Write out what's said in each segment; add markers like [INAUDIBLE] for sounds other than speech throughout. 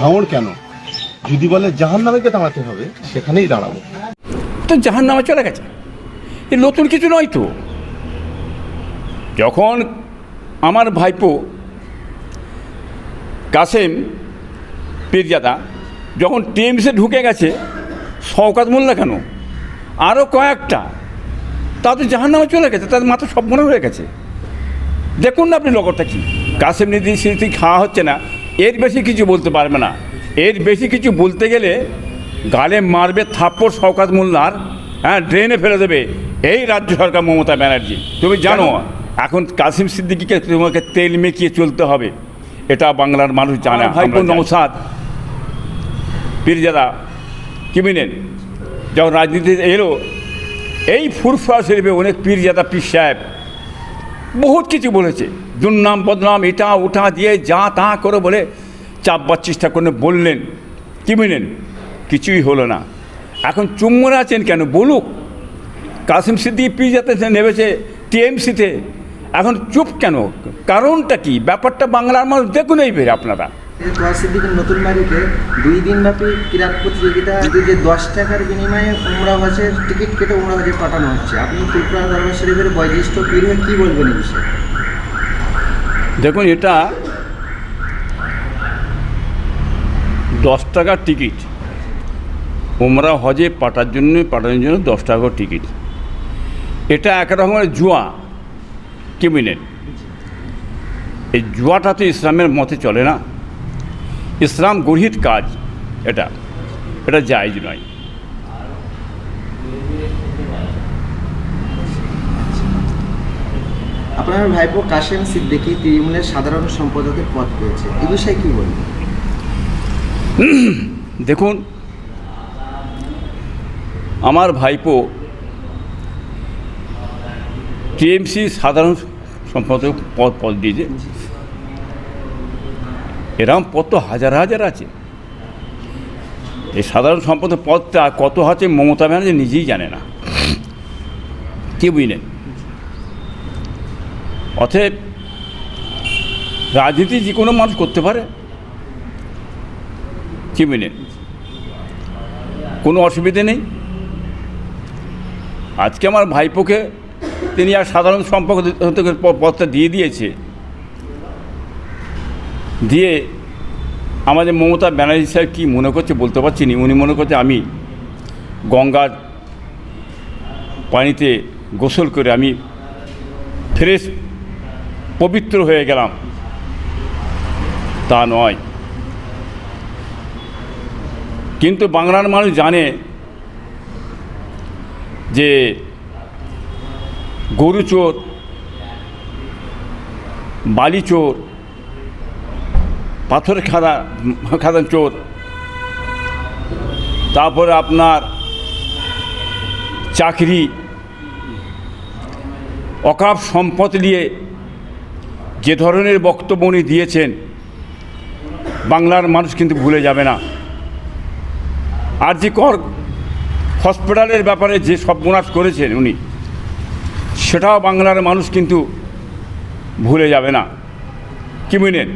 ভাঙড় কেন? যদি বলে জাহান নামেকে দাঁড়াতে হবে, সেখানেই দাঁড়াবো। তো জাহান নামে চলে গেছে। এ নতুন কিছু নয় তো। যখন আমার ভাইপো কাসেম পীরজাদা যখন টিএমসে ঢুকে গেছে, শওকাত মোল্লা কেন? আরও কয়েকটা। তা তো জাহান নামে চলে গেছে তাদের মাথা সব মনে হয়ে গেছে। দেখুন না আপনি লগরটা কি। কাসেম নিধি স্মৃতি খাওয়া হচ্ছে না। এর বেশি কিছু বলতে পারবে না। এর বেশি কিছু বলতে গেলে গালে মারবে থাপ্পড় শওকাত মোল্লার হ্যাঁ ড্রেনে ফেলে দেবে এই রাজ্য সরকার মমতা ব্যানার্জি। তুমি জানো এখন কাসিম সিদ্দিকিকে তোমাকে তেল মেকিয়ে চলতে হবে। এটা বাংলার মানুষ জানে ভাইপো নৌসাদ? পীরজাদা কি মিনেন যখন রাজনীতিতে এলো এই ফুরফুরা শরীফে অনেক পীরজাদা পীর সাহেব বহুত কিছু বলেছে। দুর্নাম বদনাম এটা ওটা দিয়ে যা তা করে বলে চাপবার চেষ্টা করে বললেন। কি মিলেন কিছুই হলো না। এখন চুম্বর আছেন কেন? বলুক। কাসিম সিদ্দিক পিজাতে নেমেছে টিএমসিতে, এখন চুপ কেন? কারণটা কি? ব্যাপারটা বাংলার মানুষ দেখুন এই বের আপনারা নতুন দুই ক্রীড়া প্রতিযোগিতা যে দশ টাকার বিনিময়ে টিকিট কেটে পাঠানো হচ্ছে। আপনি দেখুন, এটা দশ টাকার টিকিট। ওমরা হজে পাঠার জন্য, পাঠানোর জন্য দশ টাকার টিকিট। এটা এক রকমের জুয়া কি মিনেন এই জুয়াটা তো ইসলামের মতে চলে না। ইসলাম গর্হিত কাজ এটা। এটা জায়জ নয়। আপনার ভাইপো কাশেম সিদ্দিকী তৃণমূলের সাধারণ সম্পাদকের পদ পেয়েছে। এই বিষয়ে কী বলবেন? [CLEARS THROAT] দেখুন, আমার ভাইপো টিএমসি সাধারণ সম্পাদক পদ পদ দিয়েছে। এরম পদ তো হাজার হাজার আছে। এই সাধারণ সম্পাদক পদটা কত আছে মমতা ব্যানার্জি নিজেই জানে না। কে বুঝলেন? অতএব রাজনীতি যে কোনো মানুষ করতে পারে। কি বুঝলেন কোনো অসুবিধে নেই। আজকে আমার ভাইপোকে তিনি আর সাধারণ সম্পাদকের প- পদটা দিয়ে দিয়েছে। দিয়ে আমাদের মমতা ব্যানার্জি সাহেব কী মনে করছে বলতে পারছি না। উনি মনে করছে আমি গঙ্গার পানিতে গোসল করে আমি ফ্রেশ পবিত্র হয়ে গেলাম। তা নয়। কিন্তু বাংলার মানুষ জানে যে গরু চোর, বালি চোর, পাথর খাদা, খাদান চোর, তারপরে আপনার চাকরি, অকাপ সম্পদ নিয়ে যে ধরনের বক্তব্য উনি দিয়েছেন, বাংলার মানুষ কিন্তু ভুলে যাবে না। আর যে কর, হসপিটালের ব্যাপারে যে সর্বনাশ করেছেন উনি, সেটাও বাংলার মানুষ কিন্তু ভুলে যাবে না। কি বুঝলেন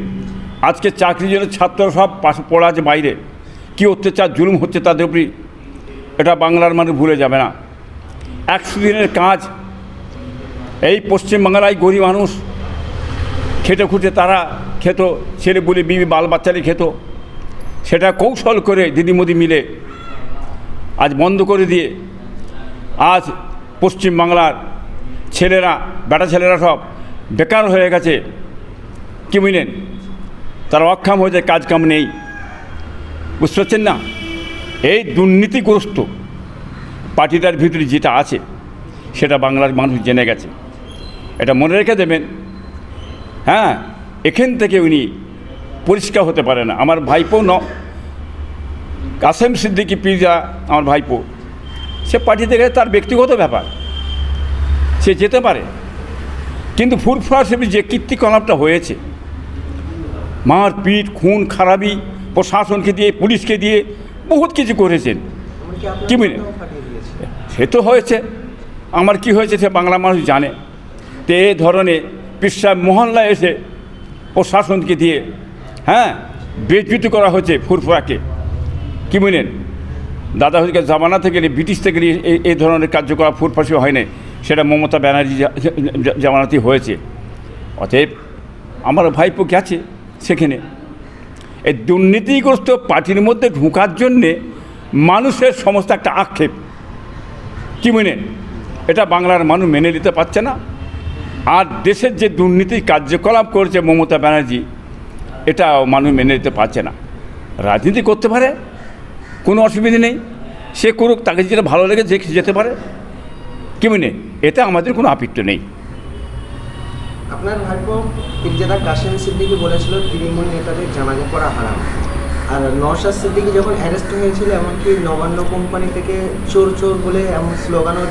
আজকে চাকরির জন্য ছাত্ররা সব পাশে পড়া আছে বাইরে। কী অত্যাচার, জুলুম হচ্ছে তাদের উপরই। এটা বাংলার মানুষ ভুলে যাবে না। একশো দিনের কাজ, এই পশ্চিমবাংলায় গরিব মানুষ খেটে খুঁটে তারা খেত, ছেলে বলে বিবি বাল বাচ্চারে খেত। সেটা কৌশল করে দিদিমদি মিলে আজ বন্ধ করে দিয়ে আজ পশ্চিমবাংলার ছেলেরা, বেটা ছেলেরা সব বেকার হয়ে গেছে। কি বুঝলেন? তারা অক্ষম হয়ে যায় কাজ কাম নেই। বুঝতে পারছেন না? এই দুর্নীতিগ্রস্ত পার্টিটার ভিতরে যেটা আছে, সেটা বাংলার মানুষ জেনে গেছে। এটা মনে রেখে দেবেন হ্যাঁ এখান থেকে উনি পরিষ্কার হতে পারে না। আমার ভাইপো ন কাসেম সিদ্দিকি পিজা আমার ভাইপো, সে পার্টিতে গেলে তার ব্যক্তিগত ব্যাপার। সে যেতে পারে। কিন্তু ফুরফুরা হিসেবে যে কীর্তিকলাপটা হয়েছে, মার পিট, খুন, খারাপি, প্রশাসনকে দিয়ে, পুলিশকে দিয়ে বহুত কিছু করেছেন। কি মিলে সে তো হয়েছে। আমার কি হয়েছে সে বাংলা মানুষ জানে। তো এই ধরনের পিসাব মহল্লায় এসে প্রশাসনকে দিয়ে হ্যাঁ বেজ্যুতি করা হয়েছে ফুরফুরাকে। কি বুঝলেন দাদা হচ্ছে জামানা থেকে ব্রিটিশ থেকে এই ধরনের কার্যকলাপ ফুরফাসি হয় না সেটা মমতা ব্যানার্জি জামানাতেই হয়েছে। অতএব আমার ভাইপো গেছে সেখানে? এই দুর্নীতিগ্রস্ত পার্টির মধ্যে ঢোকার জন্যে মানুষের সমস্ত একটা আক্ষেপ। কি মেনে এটা বাংলার মানুষ মেনে নিতে পারছে না। আর দেশের যে দুর্নীতি কার্যকলাপ করেছে মমতা ব্যানার্জি এটা মানুষ মেনে নিতে পারছে না। রাজনীতি করতে পারে, কোনো অসুবিধে নেই। সে করুক, তাকে যেটা ভালো লেগে যে যেতে পারে। কি মেনে এতে আমাদের কোনো আপিত্য নেই। আপনার আর যখন এমনকি নবান্ন কোম্পানি থেকে চোর চোর বলে এমন স্লোগানও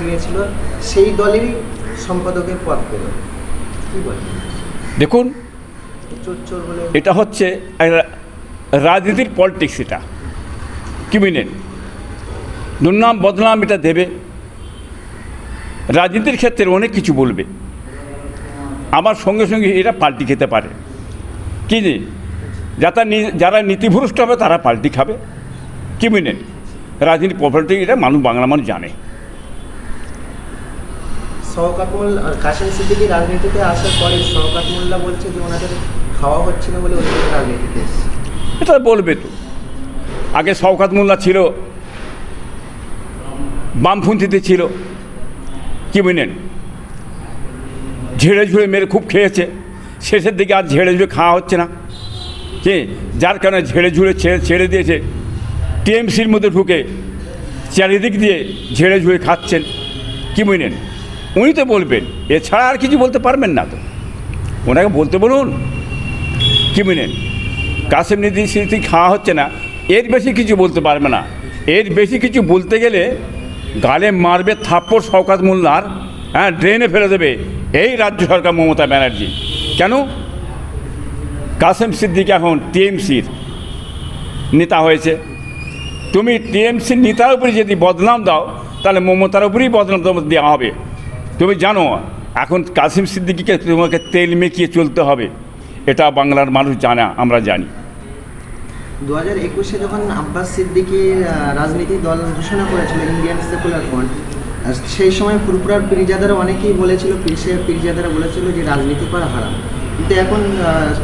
সেই দলেরই সম্পাদকের পদ পেল। কী বলেন? দেখুন এটা হচ্ছে রাজনীতির পলিটিক্স এটা। কি বুঝলেন দুর্নাম বদনাম এটা দেবে। রাজনীতির ক্ষেত্রে অনেক কিছু বলবে। আমার সঙ্গে সঙ্গে এরা পাল্টি খেতে পারে। কি যে যারা যারা নীতিভ্রষ্ট হবে তারা পাল্টি খাবে। কি বুঝলেন রাজনীতি পলিটিক্স এটা মানুষ বাংলা মানুষ জানে। শওকাত মোল্লা কাশেম সিদ্দিকি রাজনীতিতে আসার পরে শওকাত মোল্লা বলছে যে ওনাদের খাওয়া হচ্ছে না বলে ওই রাজনীতিতে এটা বলবে তো। আগে শওকাত মোল্লা ছিল, বামপন্থীতে ছিল, কি বুঝলেন? ঝেড়ে ঝুড়ে মেরে খুব খেয়েছে। শেষের দিকে আর ঝেড়ে ঝুড়ে খাওয়া হচ্ছে না। কি? যার কারণে ঝেড়ে ঝুড়ে ছেড়ে ছেড়ে দিয়েছে। টিএমসির মধ্যে ঢুকে চারিদিক দিয়ে ঝেড়ে ঝুড়ে খাচ্ছেন। কি বুঝলেন? উনি তো বলবেন, এছাড়া আর কিছু বলতে পারবেন না তো। ওনাকে বলতে বলুন। কি বুঝলেন কাসেম নীতি স্মৃতি খাওয়া হচ্ছে না, এর বেশি কিছু বলতে পারবে না। এর বেশি কিছু বলতে গেলে গালে মারবে থাপ্পড় শওকাত মোল্লার হ্যাঁ ড্রেনে ফেলে দেবে এই রাজ্য সরকার মমতা ব্যানার্জি। কেন? কাসেম সিদ্দিক এখন টিএমসির নেতা হয়েছে। তুমি টিএমসির নেতার উপরে যদি বদনাম দাও, তাহলে মমতার উপরেই বদনাম দেওয়া হবে। তুমি জানো এখন কাসিম সিদ্দিকিকে তোমাকে তেল মেখিয়ে চলতে হবে। এটা বাংলার মানুষ জানা আমরা জানি। দু হাজার একুশে যখন আব্বাস সিদ্দিকি রাজনীতি দল ঘোষণা করেছিল ইন্ডিয়ান সেকুলার ফ্রন্ট সেই সময় ফুরপুরার পিরিজাদারা অনেকেই বলেছিল পিরসে পিরিজাদারা বলেছিল যে রাজনীতি করা হারাম। কিন্তু এখন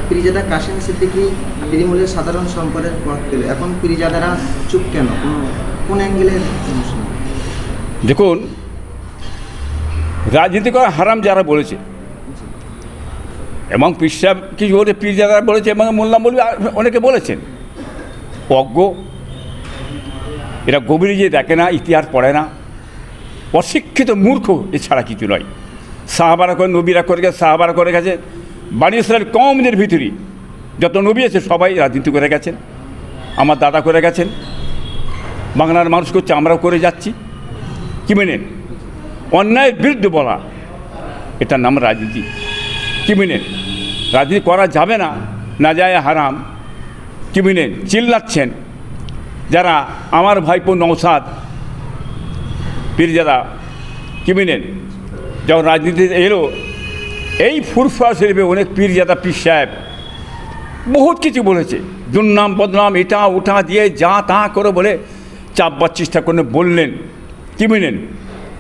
পিরিজাদা কাশেম সিদ্দিকি তৃণমূলের সাধারণ সম্পাদক পদ পেল। এখন পিরিজাদারা চুপ কেন? কোন অ্যাঙ্গেলে সমস্যা নেই? দেখুন রাজনীতি করা হারাম যারা বলেছে। এবং পিসাব কিছু বলে পীর যারা বলেছে এবং মোল্লা বলবি অনেকে বলেছেন। অজ্ঞ এরা গভীরে যে দেখে না, ইতিহাস পড়ে না। অশিক্ষিত মূর্খ এছাড়া কিছু নয়। সাহাবারা করে নবীরা করে গেছে, সাহাবারা করে গেছে। বাড়ি কমদের ভিতরই যত নবী আছে, সবাই রাজনীতি করে গেছেন। আমার দাদা করে গেছেন। বাংলার মানুষ করছে, আমরাও করে যাচ্ছি। কি মেনেন? অন্যায়ের বিরুদ্ধে বলা। এটার নাম রাজনীতি। কি মেনেন রাজনীতি করা যাবে না না যায় হারাম। কি মেনেন চিল্লাচ্ছেন। যারা আমার ভাইপো নৌসাদ পীরজাদা, কি মেনেন যখন রাজনীতিতে এলো, এই ফুরফুরা শরীফে অনেক পীরজাদা, পীর সাহেব বহুত কিছু বলেছে। দুর্নাম, বদনাম এটা ওটা দিয়ে যা তা করে বলে চাপবার চেষ্টা করে বললেন। কি বুঝলেন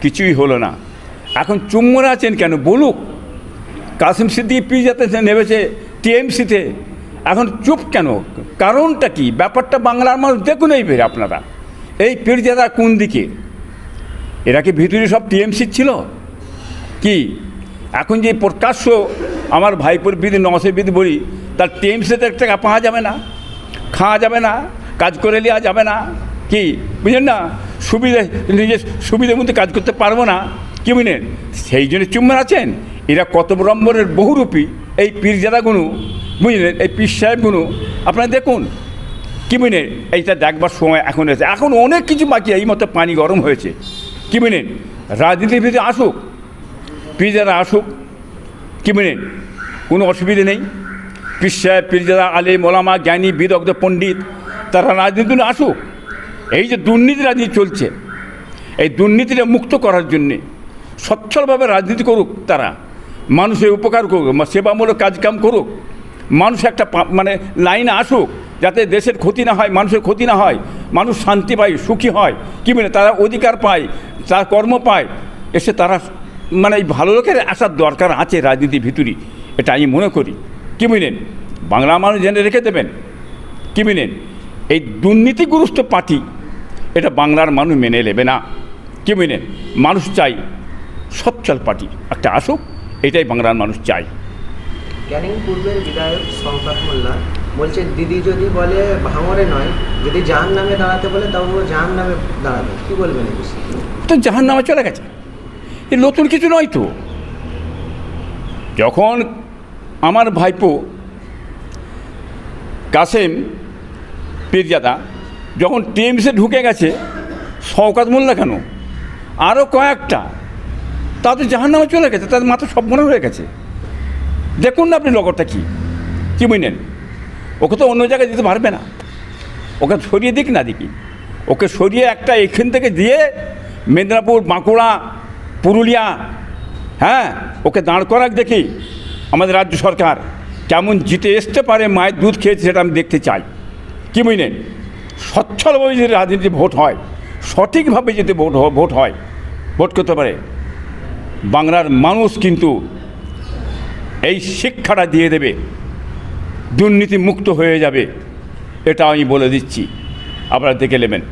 কিছুই হলো না। এখন চুম্বর আছেন কেন? বলুক। কাসিম সিদ্দিক পিজাতে নেমেছে টিএমসিতে, এখন চুপ কেন? কারণটা কি? ব্যাপারটা বাংলার মানুষ দেখুন এই বের আপনারা। এই পীরজাদা কোন দিকে? এরা কি ভিতরে সব টিএমসি ছিল? কি? এখন যে প্রকাশ্য আমার ভাইপোর বিধি নসের বিধি বলি, তার টিএমসিতে একটা পাওয়া যাবে না। খাওয়া যাবে না, কাজ করে নেওয়া যাবে না। কি? বুঝলেন না? সুবিধে, নিজের সুবিধের মধ্যে কাজ করতে পারব না। কি বুঝলেন? সেই জন্য চুম্বন আছেন? এরা কত নম্বরের বহুরূপী। এই পীরজাদাগুলো বুঝলেন? এই পীর সাহেবগুলো আপনারা দেখুন। কি বুঝলেন? এইটা দেখবার সময় এখন এসে এখন অনেক কিছু বাকি এই মতো পানি গরম হয়েছে। কি বুঝলেন? রাজনীতির ভিতরে আসুক। পীরজাদা আসুক। কি বুঝলেন? কোনো অসুবিধে নেই। পীর সাহেব পীরজাদা আলে মোলামা জ্ঞানী, বিদগ্ধ, পণ্ডিত, তারা রাজনীতি আসুক। এই যে দুর্নীতি রাজনীতি চলছে, এই দুর্নীতিটা মুক্ত করার জন্যে সচ্ছলভাবে রাজনীতি করুক তারা মানুষের উপকার করুক সেবামূলক কাজকাম করুক, মানুষ একটা মানে লাইনে আসুক, যাতে দেশের ক্ষতি না হয়, মানুষের ক্ষতি না হয়, মানুষ শান্তি পায়, সুখী হয়, কি মানে তারা অধিকার পায়, তারা কর্ম পায়, এসে তারা মানে এই ভালো লোকের আসার দরকার আছে রাজনীতির ভিতরই, এটা আমি মনে করি। কি বুঝলেন বাংলা মানুষ জেনে রেখে দেবেন। কি বুঝলেন এই দুর্নীতিগ্রস্ত পার্টি এটা বাংলার মানুষ মেনে নেবে না। কি মেনে? মানুষ চাই সচ্ছল পার্টি একটা আসুক এটাই বাংলার মানুষ চাই ক্যানিং পূর্বের বিধায়ক শঙ্কর মোল্লা বলছে দিদি যদি বলে ভাঙরে নয় যদি জাহান নামে দাঁড়াতে বলে তাও জাহান নামে দাঁড়াবে। কি বলবেন তো জাহান নামে চলে গেছে। এ নতুন কিছু নয় তো। যখন আমার ভাইপো কাসেম পীরজাদা যখন টিএমসে ঢুকে গেছে, শওকাত মোল্লা কেন? আরও কয়েকটা। তা তো জাহান নামে চলে গেছে, তাদের মাথা সব মনে হয়ে গেছে। দেখুন না আপনি লগরটা কী কী বুঝলেন? ওকে তো অন্য জায়গায় দিতে পারবে না। ওকে সরিয়ে দিক না দেখি। ওকে সরিয়ে একটা এখান থেকে দিয়ে মেদিনীপুর, বাঁকুড়া, পুরুলিয়া হ্যাঁ ওকে দাঁড় করাক দেখি আমাদের রাজ্য সরকার কেমন জিতে আসতে পারে, মায়ের দুধ খেয়েছে সেটা আমি দেখতে চাই। কি বুঝলেন? সচ্ছলভাবে যদি রাজনীতি ভোট হয়, সঠিকভাবে যদি ভোট ভোট হয়, ভোট করতে পারে। বাংলার মানুষ কিন্তু এই শিক্ষাটা দিয়ে দেবে দুর্নীতি মুক্ত হয়ে যাবে, এটা আমি বলে দিচ্ছি। আপনারা দেখে নেবেন।